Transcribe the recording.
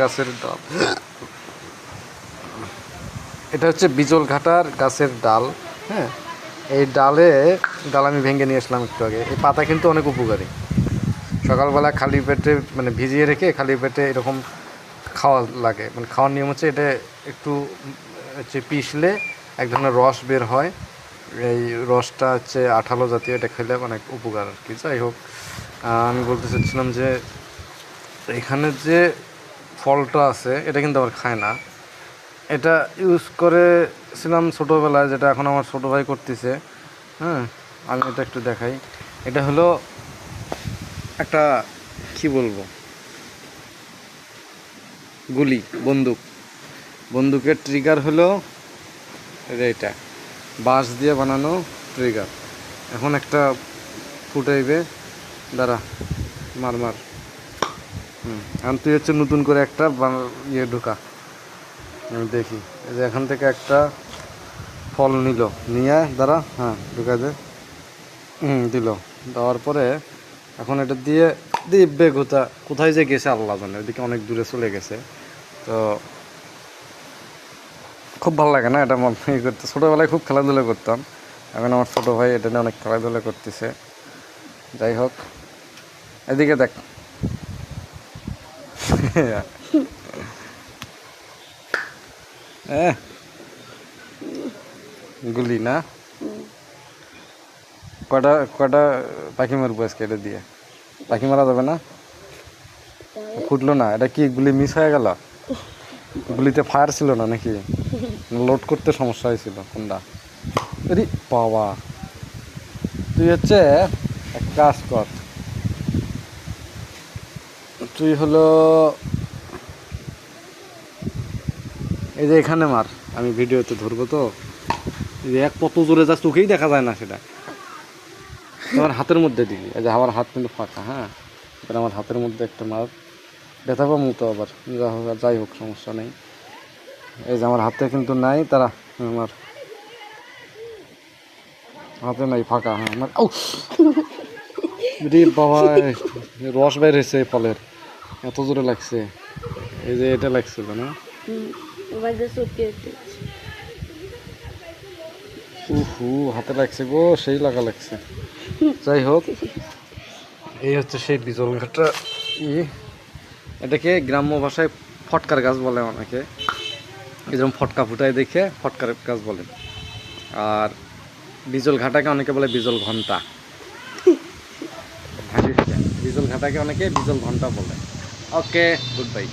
গাছের ডাল। এটা হচ্ছে বিজল ঘাটার গাছের ডাল হ্যাঁ? এই ডালে, ডাল আমি ভেঙে নিয়ে আসলাম একটু আগে। এই পাতা কিন্তু অনেক উপকারী। সকালবেলা খালি পেটে মানে ভিজিয়ে রেখে খালি পেটে এরকম খাওয়া লাগে। মানে খাওয়ার নিয়ম হচ্ছে এটা একটু, হচ্ছে পিষলে এক ধরনের রস বের হয়। এই রসটা হচ্ছে আঠালো জাতীয়, এটা খেলে অনেক উপকার আর কি। যাই হোক আমি বলতে চাচ্ছিলাম যে, এখানে যে ফলটা আছে, এটা কিন্তু আবার খায় না। এটা ইউজ করেছিলাম ছোটোবেলায়, যেটা এখন আমার ছোটো ভাই করতেছে। হ্যাঁ আমি এটা একটু দেখাই। এটা হলো একটা, কি বলব? গুলি, বন্দুক। বন্দুকের ট্রিগার হলো এটা, বাঁশ দিয়ে বানানো ট্রিগার এখন একটা ফুটাইবে, দাঁড়া, মার মার। এখন তুই হচ্ছে নতুন করে একটা ইয়ে ঢোকা। আমি দেখি। এই যে এখান থেকে একটা ফল নিল। নিয়ে দাঁড়া হ্যাঁ ঢুকা দে। হুম, দিল। দেওয়ার পরে এখন এটা দিয়ে দিব্যে কোথা কোথায় যে গেছে আল্লাহ জানে, ওইদিকে অনেক দূরে চলে গেছে। তো খুব ভালো লাগে না এটা ইয়ে করতে। ছোটোবেলায় খুব খেলাধুলা করতাম। এখন আমার ছোটো ভাই এটা নিয়ে অনেক খেলাধুলা করতেছে। যাই হোক, এদিকে দেখ। গুলি না? কটা কটা পাখি মারবো আজকে এটা দিয়ে? পাখি মারা যাবে না? ফুটলো না? এটা কি গুলি মিস হয়ে গেল? গুলিতে ফায়ার ছিল না নাকি? লোড করতে সমস্যা হয়েছিল, কোনটা? বাবা। তুই হচ্ছে এক কাজ কর। তুই হলো এই যে এখানে মার আমি ভিডিওতে ধরবো তো। এই যে এক কত জোরে যা চোখেই দেখা যায় না সেটা। তোমার হাতের মধ্যে দিবি। এই যে আমার হাত কিন্তু ফাঁকা হ্যাঁ? এবার আমার হাতের মধ্যে একটা মার। ব্যথা পাবো তো আবার। যা হোক আর যাই হোক সমস্যা নেই। এই যে আমার হাতে কিন্তু নাই তারা আমার হাতে নাই ফাঁকা হ্যাঁ? আমার রে বাবা রস বের হয়েছে ফলের। এত জোরে লাগছে। এই যে এটা লাগছিল না? উহু হাতে লাগছে গো সেই লাগা লাগছে। যাই হোক এই হচ্ছে সেই বিজল ঘাটটা ই এটাকে গ্রাম্য ভাষায় ফটকার গাছ বলে অনেকে। এরকম ফটকা ফুটায় দেখে ফটকার গাছ বলে। আর বিজল ঘাটাকে অনেকে বলে বিজল ঘণ্টা। বিজল ঘাটাকে অনেকে বিজল ঘণ্টা বলে। ഓക്കെ. Good bye.